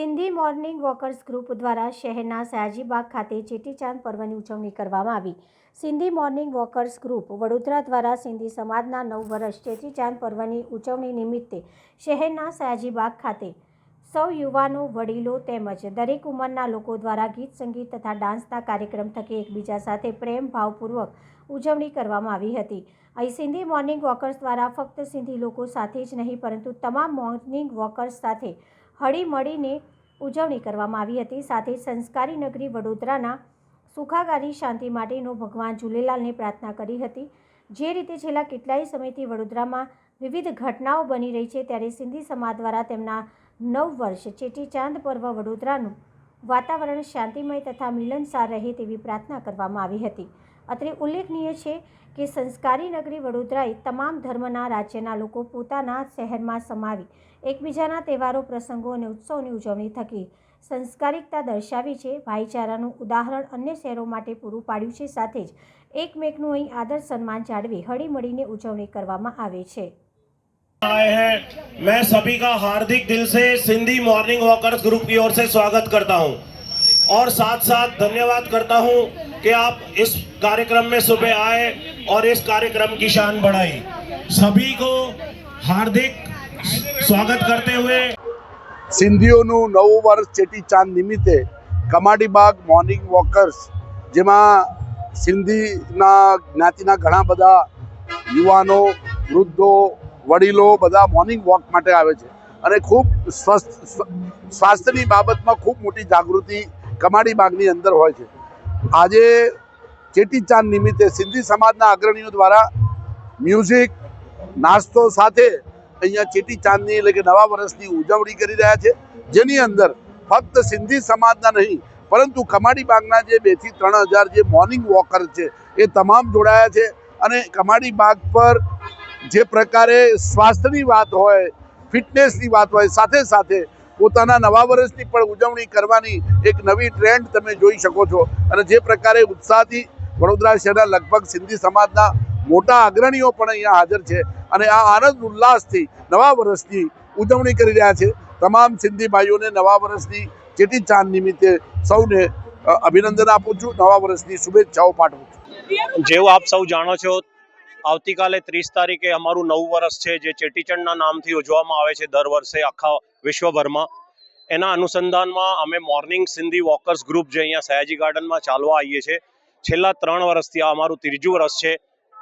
Sindhi morning walkers group દ્વારા શહેરના સયાજીબાગ ખાતે ચેટીચાંદ પર્વની ઉજવણી કરવામાં આવી. Sindhi morning walkers group Vadodara દ્વારા સિંધી સમાજના નવ વર્ષ ચેટીચાંદ પર્વની ઉજવણી નિમિત્તે શહેરના સયાજીબાગ ખાતે સૌ યુવાનો, વડીલો તેમજ દરેક ઉંમરના લોકો દ્વારા ગીત, સંગીત તથા ડાન્સના કાર્યક્રમ થકી એકબીજા સાથે પ્રેમ ભાવપૂર્વક ઉજવણી કરવામાં આવી હતી. અહીં સિંધી મોર્નિંગ વોકર્સ દ્વારા ફક્ત સિંધી લોકો સાથે જ નહીં, પરંતુ તમામ મોર્નિંગ વોકર્સ સાથે હળીમળીને ઉજવણી કરવામાં આવી હતી. સાથે સંસ્કારી નગરી વડોદરાના સુખાકારી શાંતિ માટેનો ભગવાન ઝૂલેલાલને પ્રાર્થના કરી હતી. જે રીતે છેલ્લા કેટલાય સમયથી વડોદરામાં વિવિધ ઘટનાઓ બની રહી છે, ત્યારે સિંધી સમાજ દ્વારા તેમના નવ વર્ષ ચેટીચાંદ પર્વ વડોદરાનું વાતાવરણ શાંતિમય તથા મિલનસાર રહે તેવી પ્રાર્થના કરવામાં આવી હતી. અત્રે ઉલ્લેખનીય છે કે સંસ્કારી નગરી વડોદરાએ તમામ ધર્મના રાજ્યના લોકો પોતાના શહેરમાં સમાવી એકબીજાના તહેવારો પ્રસંગો અને ઉત્સવની ઉજવણી થકી સંસ્કારિકતા દર્શાવી છે ભાઈચારાનું ઉદાહરણ અન્ય શહેરો માટે પૂરું પાડ્યું છે સાથે જ એકમેકનું અહીં આદર સન્માન જાળવી હળીમળીને ઉજવણી કરવામાં આવે છે आए हैं मैं सभी का हार्दिक दिल से सिंधी मॉर्निंग वॉकर्स ग्रुप की ओर से स्वागत करता हूं और साथ साथ धन्यवाद करता हूं कि आप इस कार्यक्रम में सुबह आए और इस कार्यक्रम की शान बढ़ाई सभी को हार्दिक स्वागत करते हुए સિંધીઓનું નવું વર્ષ ચેટી ચાંદ નિમિત્તે કમાડીબાગ મોર્નિંગ વોકર્સ જેમાં સિંધીના જ્ઞાતિના ઘણા બધા યુવાનો વૃદ્ધો વડીલો બધા મોર્નિંગ વોક માટે આવે છે અને ખૂબ સ્વસ્થ સ્વ- સ્વાસ્થ્યની બાબતમાં ખૂબ મોટી જાગૃતિ કમાડીબાગની અંદર હોય છે. આજે ચેટીચાંદ નિમિત્તે સિંધી સમાજના અગ્રણીઓ દ્વારા મ્યુઝિક, નાસ્તો સાથે અહીંયા ચેટીચાંદની એટલે કે નવા વર્ષની ઉજવણી કરી રહ્યા છે. જેની અંદર ફક્ત સિંધી સમાજના નહીં, પરંતુ કમાડી બાગના જે બેથી ત્રણ હજાર જે મોર્નિંગ વોકર છે, એ તમામ જોડાયા છે. અને કમાડી બાગ પર જે પ્રકારે સ્વાસ્થ્યની વાત હોય, ફિટનેસની વાત હોય, સાથે સાથે પોતાના નવા વર્ષની પણ ઉજવણી કરવાની એક નવી ટ્રેન્ડ તમે જોઈ શકો છો. અને જે પ્રકારે ઉત્સાહથી વડોદરા શહેરના લગભગ સિંધી સમાજના મોટા અગ્રણીઓ પણ અહીંયા હાજર છે અને આ આનંદ ઉલ્લાસથી નવા વર્ષની ઉજવણી કરી રહ્યા છે. તમામ સિંધી ભાઈઓને નવા વર્ષની ચેટી ચાંદ નિમિત્તે સૌને અભિનંદન આપું છું. નવા વર્ષની શુભેચ્છાઓ પાઠવું છું. જેવું આપ સૌ જાણો છો આવતીકાલે ત્રીસ તારીખે અમારું નવું વર્ષ છે, જે ચેટીચંડના નામથી ઉજવવામાં આવે છે દર વર્ષે આખા વિશ્વભરમાં. એના અનુસંધાનમાં અમે મોર્નિંગ સિંધી વોકર્સ ગ્રુપ જે અહીંયા સયાજી ગાર્ડનમાં ચાલવા આવીએ છીએ, છેલ્લા ત્રણ વર્ષથી આ અમારું ત્રીજું વર્ષ છે,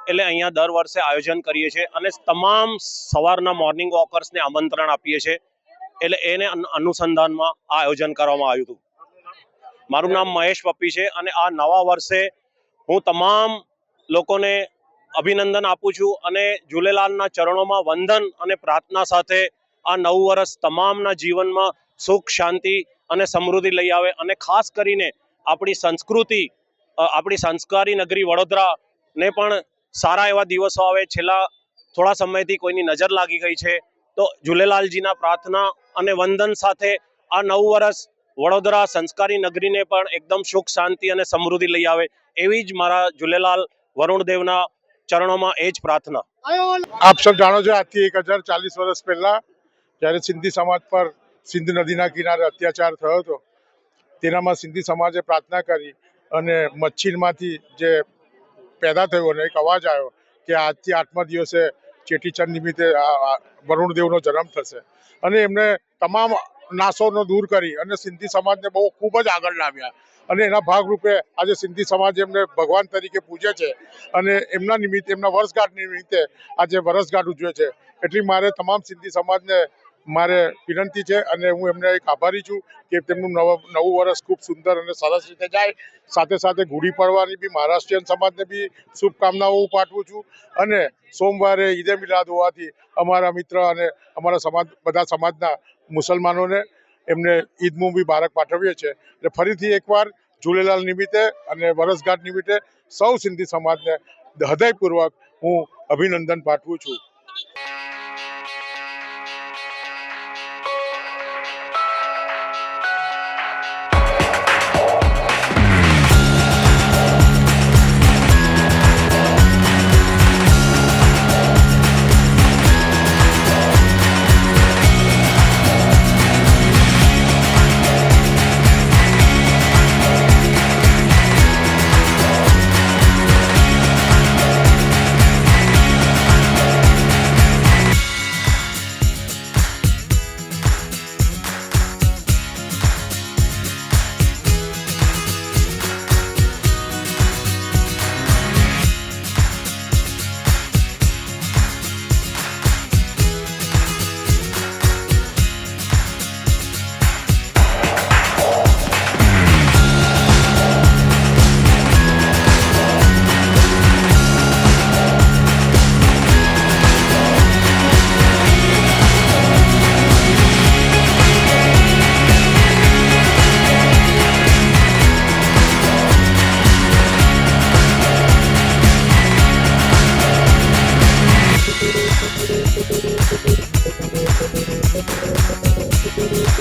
એટલે અહીંયા દર વર્ષે આયોજન કરીએ છીએ અને તમામ સવારના મોર્નિંગ વોકર્સને આમંત્રણ આપીએ છીએ, એટલે એને અનુસંધાનમાં આ આયોજન કરવામાં આવ્યું હતું. મારું નામ મહેશ પપ્પી છે અને આ નવા વર્ષે હું તમામ લોકોને અભિનંદન આપું છું અને ઝૂલેલાલના ચરણોમાં વંદન અને પ્રાર્થના સાથે આ નવું વર્ષ તમામના જીવનમાં સુખ, શાંતિ અને સમૃદ્ધિ લઈ આવે અને ખાસ કરીને આપણી સંસ્કૃતિ આપણી સંસ્કારી નગરી વડોદરાને પણ સારા એવા દિવસો આવે. છેલ્લા થોડા સમયથી કોઈની નજર લાગી ગઈ છે. તો ઝૂલેલાલજીના પ્રાર્થના અને વંદન સાથે આ નવું વર્ષ વડોદરા સંસ્કારી નગરીને પણ એકદમ સુખ, શાંતિ અને સમૃદ્ધિ લઈ આવે એવી જ મારા ઝૂલેલાલ વરુણદેવના ચરણોમાં એ જ પ્રાર્થના. આપ સૌ જાણો છો આજથી એક વર્ષ પહેલા જ્યારે સિંધી સમાજ પર સિંધ નદીના કિનારે અત્યાચાર થયો હતો, તેનામાં સિંધી સમાજે પ્રાર્થના કરી અને મચ્છીરમાંથી જે પેદા થયો અને એક અવાજ આવ્યો કે આજથી આઠમા દિવસે ચેટીચંદ નિમિત્તે વરુણદેવનો જન્મ થશે. અને એમને તમામ નાશોનો દૂર કરી અને સિંધી સમાજને બહુ ખૂબ જ આગળ લાવ્યા. અને એના ભાગરૂપે આજે સિંધી સમાજ એમને ભગવાન તરીકે પૂજે છે અને એમના નિમિત્તે, એમના વર્ષગાંઠ નિમિત્તે આજે વર્ષગાંઠ ઉજવે છે. એટલી મારે તમામ સિંધી સમાજને મારે વિનંતી છે અને હું એમને એક આભારી છું કે તેમનું નવ નવું વર્ષ ખૂબ સુંદર અને સરસ રીતે જાય. સાથે સાથે ગુડી પડવાની બી, મહારાષ્ટ્રીયન સમાજને બી શુભકામનાઓ હું પાઠવું છું. અને સોમવારે ઈદે મિલાદ હોવાથી અમારા મિત્ર અને અમારા સમાજ બધા સમાજના મુસલમાનોને એમને ઈદ બારક પાઠવીએ છીએ. એટલે ફરીથી એકવાર ઝૂલેલાલ નિમિત્તે અને વરસગાંઠ નિમિત્તે સૌ સિંધી સમાજને હૃદયપૂર્વક હું અભિનંદન પાઠવું છું.